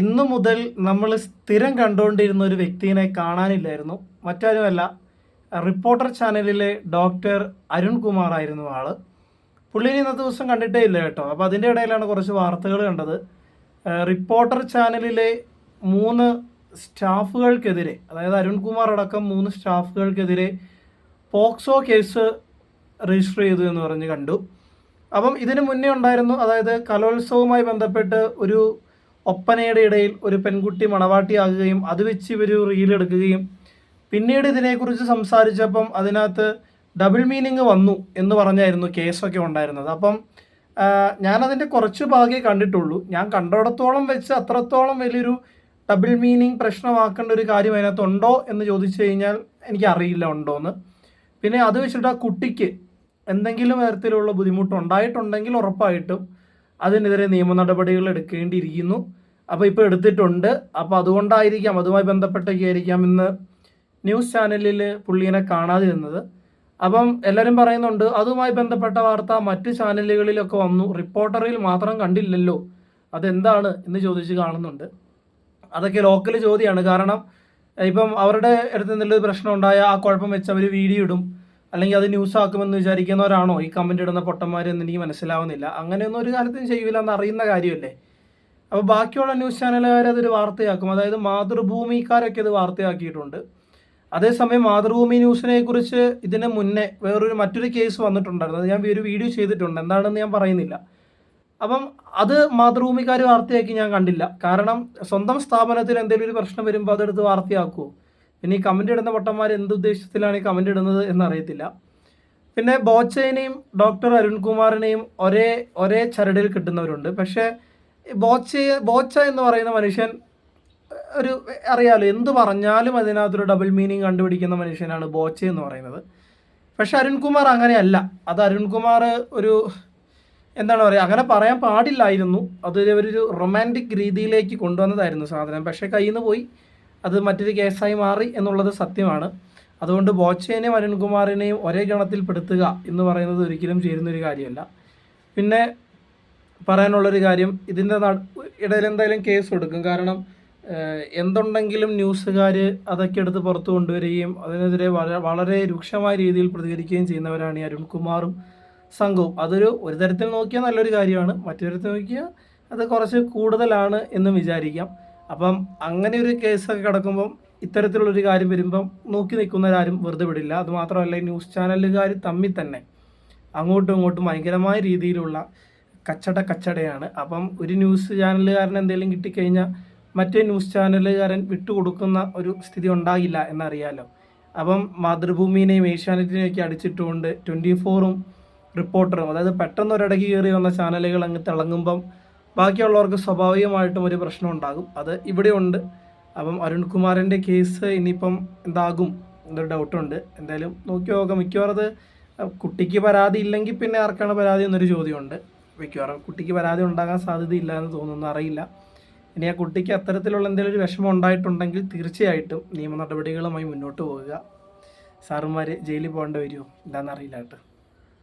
ഇന്നു മുതൽ നമ്മൾ സ്ഥിരം കണ്ടുകൊണ്ടിരുന്ന ഒരു വ്യക്തിയെ കാണാനില്ലായിരുന്നു. മറ്റാരുമല്ല റിപ്പോർട്ടർ ചാനലിലെ ഡോക്ടർ അരുൺകുമാർ ആയിരുന്നു ആൾ. പുള്ളിനെ ഇന്നത്തെ ദിവസം കണ്ടിട്ടേ ഇല്ല കേട്ടോ. അപ്പോൾ അതിന്റെ ഇടയിലാണ് കുറച്ച് വാർത്തകൾ കണ്ടത്. റിപ്പോർട്ടർ ചാനലിലെ മൂന്ന് സ്റ്റാഫുകൾക്കെതിരെ അതായത് അരുൺകുമാർ അടക്കം മൂന്ന് സ്റ്റാഫുകൾക്കെതിരെ പോക്സോ കേസ് രജിസ്റ്റർ ചെയ്തു എന്ന് പറഞ്ഞ് കണ്ടു. അപ്പം ഇതിന് മുന്നേ ഉണ്ടായിരുന്നു അതായത് കലോത്സവവുമായി ബന്ധപ്പെട്ട് ഒരു ഒപ്പനയുടെ ഇടയിൽ ഒരു പെൺകുട്ടി മണവാട്ടിയാകുകയും അത് വെച്ച് ഇവർ റീലെടുക്കുകയും പിന്നീട് ഇതിനെക്കുറിച്ച് സംസാരിച്ചപ്പം അതിനകത്ത് ഡബിൾ മീനിങ് വന്നു എന്ന് പറഞ്ഞായിരുന്നു കേസൊക്കെ ഉണ്ടായിരുന്നത്. അപ്പം ഞാനതിന്റെ കുറച്ച് ഭാഗമേ കണ്ടിട്ടുള്ളൂ. ഞാൻ കണ്ടിടത്തോളം വെച്ച് അത്രത്തോളം വലിയൊരു ഡബിൾ മീനിങ് പ്രശ്നമാക്കേണ്ട ഒരു കാര്യം അതിനകത്ത് ഉണ്ടോ എന്ന് ചോദിച്ചു കഴിഞ്ഞാൽ എനിക്കറിയില്ല ഉണ്ടോ എന്ന് പിന്നെ അത് വെച്ചിട്ട് ആ കുട്ടിക്ക് എന്തെങ്കിലും തരത്തിലുള്ള ബുദ്ധിമുട്ട് ഉണ്ടായിട്ടുണ്ടെങ്കിൽ ഉറപ്പായിട്ടും അതിനെതിരെ നിയമ നടപടികൾ എടുക്കേണ്ടിയിരിക്കുന്നു. അപ്പോൾ ഇപ്പോൾ എടുത്തിട്ടുണ്ട്. അപ്പോൾ അതുകൊണ്ടായിരിക്കാം അതുമായി ബന്ധപ്പെട്ടൊക്കെ ആയിരിക്കാം ഇന്ന് ന്യൂസ് ചാനലിൽ പുള്ളിയെ കാണാതിരുന്നത്. അപ്പം എല്ലാവരും പറയുന്നുണ്ട് അതുമായി ബന്ധപ്പെട്ട വാർത്ത മറ്റ് ചാനലുകളിലൊക്കെ വന്നു. റിപ്പോർട്ടറിൽ മാത്രം കണ്ടില്ലല്ലോ. അതെന്താണ് എന്ന് ചോദിച്ച് കാണുന്നുണ്ട്. അതൊക്കെ ലോക്കൽ ചോദ്യമാണ് കാരണം ഇപ്പം അവരുടെ അടുത്ത് നിന്നുള്ള പ്രശ്നം ഉണ്ടായ ആ കുഴപ്പം വെച്ച് അവർ വീഡിയോ ഇടും. അല്ലെങ്കിൽ അത് ന്യൂസ് ആക്കുമെന്ന് വിചാരിക്കുന്നവരാണോ? ഈ കമന്റ് ഇടുന്ന പൊട്ടന്മാർ എന്ന് എനിക്ക് മനസ്സിലാവുന്നില്ല. അങ്ങനെയൊന്നും ഒരു കാലത്തും ചെയ്യില്ല എന്ന് അറിയുന്ന കാര്യമല്ലേ? അപ്പോൾ ബാക്കിയുള്ള ന്യൂസ് ചാനലുകാർ അതൊരു വാർത്തയാക്കും. അതായത് മാതൃഭൂമിക്കാരൊക്കെ അത് വാർത്തയാക്കിയിട്ടുണ്ട്. അതേസമയം മാതൃഭൂമി ന്യൂസിനെ കുറിച്ച് ഇതിന് മുന്നേ വേറൊരു മറ്റൊരു കേസ് വന്നിട്ടുണ്ടായിരുന്നു. ഞാൻ ഒരു വീഡിയോ ചെയ്തിട്ടുണ്ട്. എന്താണെന്ന് ഞാൻ പറയുന്നില്ല. അപ്പം അത് മാതൃഭൂമിക്കാർ വാർത്തയാക്കി ഞാൻ കണ്ടില്ല. കാരണം സ്വന്തം സ്ഥാപനത്തിൽ എന്തെങ്കിലും ഒരു പ്രശ്നം വരുമ്പോൾ അതെടുത്ത് വാർത്തയാക്കുമോ ഈ കമന്റ് ഇടുന്ന പൊട്ടന്മാർ എന്ത് ഉദ്ദേശത്തിലാണ് ഈ കമന്റ് ഇടുന്നത് എന്നറിയത്തില്ല പിന്നെ ബോച്ചേനെയും ഡോക്ടർ അരുൺകുമാറിനെയും ഒരേ ഒരേ ചരടിൽ കിട്ടുന്നവരുണ്ട്. പക്ഷേ ബോച്ച ബോച്ച എന്ന് പറയുന്ന മനുഷ്യൻ ഒരു അറിയാലോ എന്ത് പറഞ്ഞാലും അതിനകത്തൊരു ഡബിൾ മീനിങ് കണ്ടുപിടിക്കുന്ന മനുഷ്യനാണ് ബോച്ച എന്ന് പറയുന്നത്. പക്ഷെ അരുൺകുമാർ അങ്ങനെയല്ല. അത് അരുൺകുമാർ ഒരു എന്താണ് പറയുക അങ്ങനെ പറയാൻ പാടില്ലായിരുന്നു. അത് ഒരു റൊമാന്റിക് രീതിയിലേക്ക് കൊണ്ടുവന്നതായിരുന്നു സാധനം. പക്ഷേ കയ്യിൽ നിന്ന് പോയി. അത് മറ്റൊരു കേസായി മാറി എന്നുള്ളത് സത്യമാണ്. അതുകൊണ്ട് ബോച്ചേനെയും അരുൺകുമാറിനെയും ഒരേ ഗണത്തിൽ പെടുത്തുക എന്ന് പറയുന്നത് ഒരിക്കലും ചേരുന്നൊരു കാര്യമല്ല. പിന്നെ പറയാനുള്ളൊരു കാര്യം ഇതിന്റെ ഇടയിൽ എന്തായാലും കേസ് കൊടുക്കും. കാരണം എന്തുണ്ടെങ്കിലും ന്യൂസുകാർ അതൊക്കെ എടുത്ത് പുറത്തു കൊണ്ടുവരികയും അതിനെതിരെ വളരെ രൂക്ഷമായ രീതിയിൽ പ്രതികരിക്കുകയും ചെയ്യുന്നവരാണ് ഈ അരുൺകുമാറും സംഘവും. അതൊരു ഒരു തരത്തിൽ നോക്കിയാൽ നല്ലൊരു കാര്യമാണ്. മറ്റൊരു തരത്തിൽ നോക്കിയാൽ അത് കുറച്ച് കൂടുതലാണ് എന്ന് വിചാരിക്കാം. അപ്പം അങ്ങനെ ഒരു കേസൊക്കെ കിടക്കുമ്പം ഇത്തരത്തിലുള്ളൊരു കാര്യം വരുമ്പം നോക്കി നിൽക്കുന്നവരാരും വെറുതെ വിടില്ല. അതുമാത്രമല്ല ഈ ന്യൂസ് ചാനലുകാർ തമ്മിൽ തന്നെ അങ്ങോട്ടും ഇങ്ങോട്ടും ഭയങ്കരമായ രീതിയിലുള്ള കച്ചട കച്ചടയാണ്. അപ്പം ഒരു ന്യൂസ് ചാനലുകാരൻ എന്തെങ്കിലും കിട്ടിക്കഴിഞ്ഞാൽ മറ്റേ ന്യൂസ് ചാനലുകാരൻ വിട്ടുകൊടുക്കുന്ന ഒരു സ്ഥിതി ഉണ്ടാകില്ല എന്നറിയാലോ. അപ്പം മാതൃഭൂമിനെയും ഏഷ്യാനെറ്റിനെയും ഒക്കെ അടിച്ചിട്ടുകൊണ്ട് ട്വന്റി ഫോറും റിപ്പോർട്ടറും അതായത് പെട്ടെന്ന് ഒരിടയ്ക്ക് കയറി വന്ന ചാനലുകൾ അങ്ങ് തിളങ്ങുമ്പം ബാക്കിയുള്ളവർക്ക് സ്വാഭാവികമായിട്ടും ഒരു പ്രശ്നം ഉണ്ടാകും. അത് ഇവിടെയുണ്ട്. അപ്പം അരുൺകുമാറിന്റെ കേസ് ഇനിയിപ്പം എന്താകും എന്നൊരു ഡൗട്ടുണ്ട്. എന്തായാലും നോക്കി നോക്കാം മിക്കവാറും അത് കുട്ടിക്ക് പരാതി ഇല്ലെങ്കിൽ പിന്നെ ആർക്കാണ് പരാതി എന്നൊരു ചോദ്യമുണ്ട്. മിക്കവാറും കുട്ടിക്ക് പരാതി ഉണ്ടാകാൻ സാധ്യതയില്ല എന്ന് തോന്നുന്നു അറിയില്ല. ഇനി ആ കുട്ടിക്ക് അത്തരത്തിലുള്ള എന്തെങ്കിലും ഒരു വിഷമം ഉണ്ടായിട്ടുണ്ടെങ്കിൽ തീർച്ചയായിട്ടും നിയമ നടപടികളുമായി മുന്നോട്ട് പോവുക. സാറുമാർ ജയിലിൽ പോകേണ്ടി വരുമോ? എന്താണെന്നറിയില്ല കേട്ടോ.